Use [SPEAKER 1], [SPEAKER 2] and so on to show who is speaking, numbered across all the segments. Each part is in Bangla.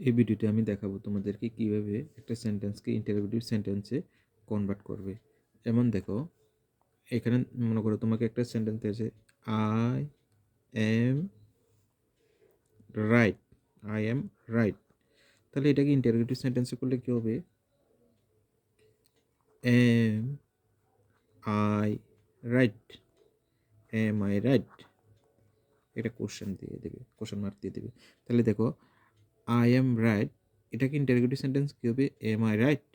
[SPEAKER 1] এই ভিডিওতে আমি দেখাবো তোমাদেরকে কীভাবে একটা সেন্টেন্সকে ইন্টারোগেটিভ সেন্টেন্সে কনভার্ট করবে। যেমন দেখো, এখানে মনে করো তোমাকে একটা সেন্টেন্স দিয়েছে I am right I am right তাহলে এটাকে ইন্টারোগেটিভ সেন্টেন্সে করলে কী হবে? Am I right am I right এটা কোশ্চেন দিয়ে দেবে কোশ্চেন মার্ক দিয়ে দেবে। তাহলে দেখো আই এম রাইট এটা কি ইন্টারোগেটিভ সেন্টেন্স কী হবে এম আই রাইট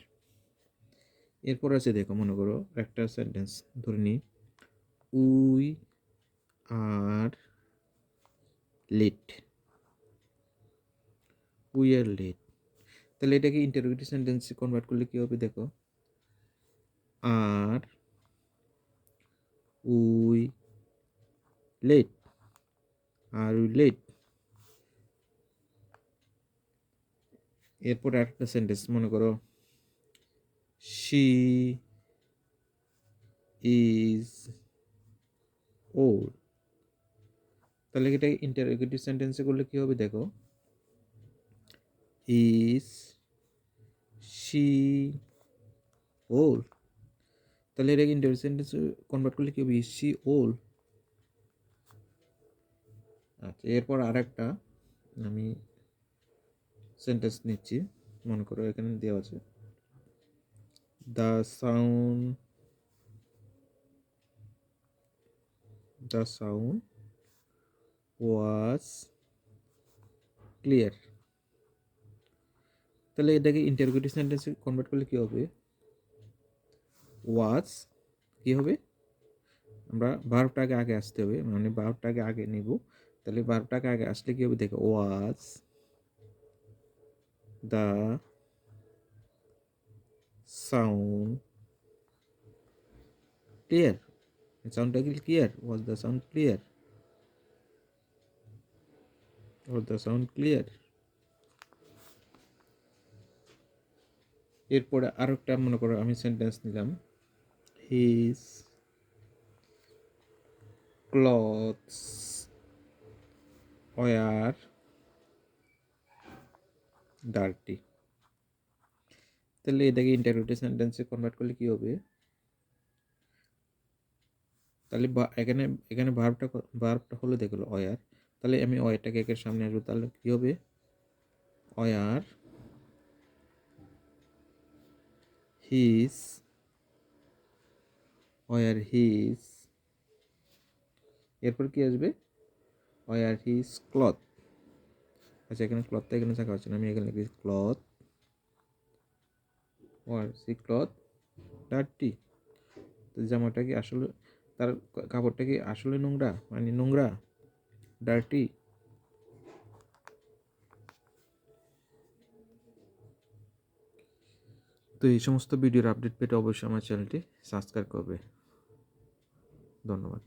[SPEAKER 1] এরপর আছে দেখো, মনে করো একটা সেন্টেন্স ধরে নিই। We are late we are late তাহলে এটাকে ইন্টারোগেটিভ সেন্টেন্সে কনভার্ট করলে কী হবে দেখো? Are we late are we late এরপর একটা সেন্টেন্স মনে করো শি ইজ ওল্ড তাহলে এটা ইন্টারোগেটিভ সেন্টেন্সে করলে কী হবে দেখো? ইজ শি ওল্ড তাহলে এটাকে ইন্টারভিউ সেন্টেন্সে কনভার্ট করলে কী হবে? ইজ শি ওল্ড আচ্ছা এরপর আর একটা আমি সেন্টেন্স নিচ্ছি, মনে করো এখানে দেওয়া আছে। The sound the sound was clear তাহলে এটাকে ইন্টারোগেটিভ সেন্টেন্সে কনভার্ট করলে কী হবে? ওয়াজ কী হবে? আমরা ভার্বটাকে আগে আসতে হবে মানে ভার্বটাকে আগে নেব। তাহলে ভার্বটাকে আগে আসলে কী হবে? দেখো ওয়াজ দ্য সাউন্ড ক্লিয়ার সাউন্ডটা কি clear was the sound clear was the sound clear এরপরে আরও একটা মনে করো আমি সেন্টেন্স নিলাম। হিজ ক্লথস ওয়ার ডার্টি তাহলে এটাকে ইন্টারভিউটি সেন্টেন্সে কনভার্ট করলে কী হবে? তাহলে এখানে এখানে ভার্বটা ভার্বটা হলো দেখল অয়ার। তাহলে আমি অয়ারটাকে একের সামনে আসব তাহলে কী হবে? অয়ার হিস অয়ার হিস এরপর কি আসবে? অয়ার হিস ক্লথ আচ্ছা এখানে ক্লথটা এখানে থাকা হচ্ছে না। আমি এখানে লিখি cloth were see cloth dirty তো জামাটা কি আসলে, তার কাপড়টা কি আসলে নোংরা? মানে নোংরা? ডার্টি তো এই সমস্ত ভিডিওর আপডেট পেতে অবশ্যই আমার চ্যানেলটি সাবস্ক্রাইব করবে। ধন্যবাদ।